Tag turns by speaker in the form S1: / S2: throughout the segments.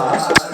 S1: Ah.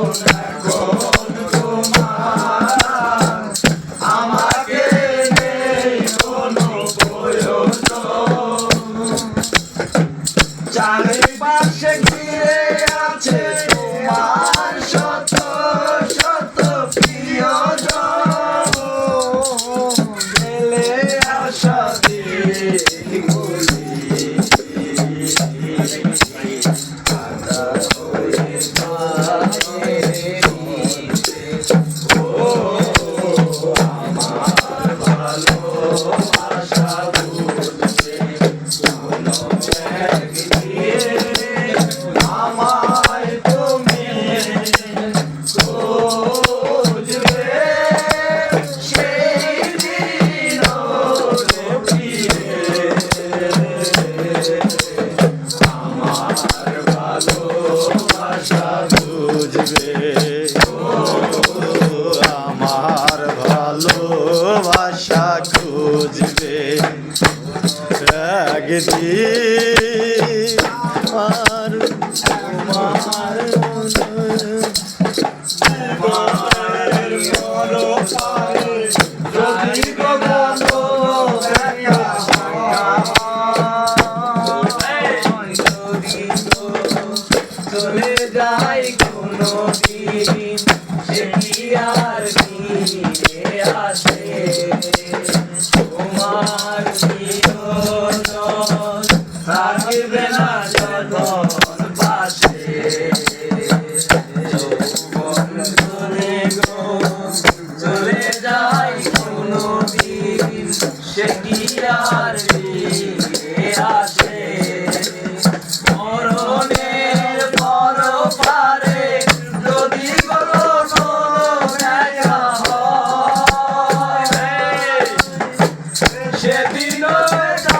S1: corazón. ভালোবাসা বুঝবে আমার ভালোবাসা খুঁজবে। একদিন আর তোমার চলে যায় কোনো দিন সে কি আর ফিরে আসে? তোমার Chefe Noel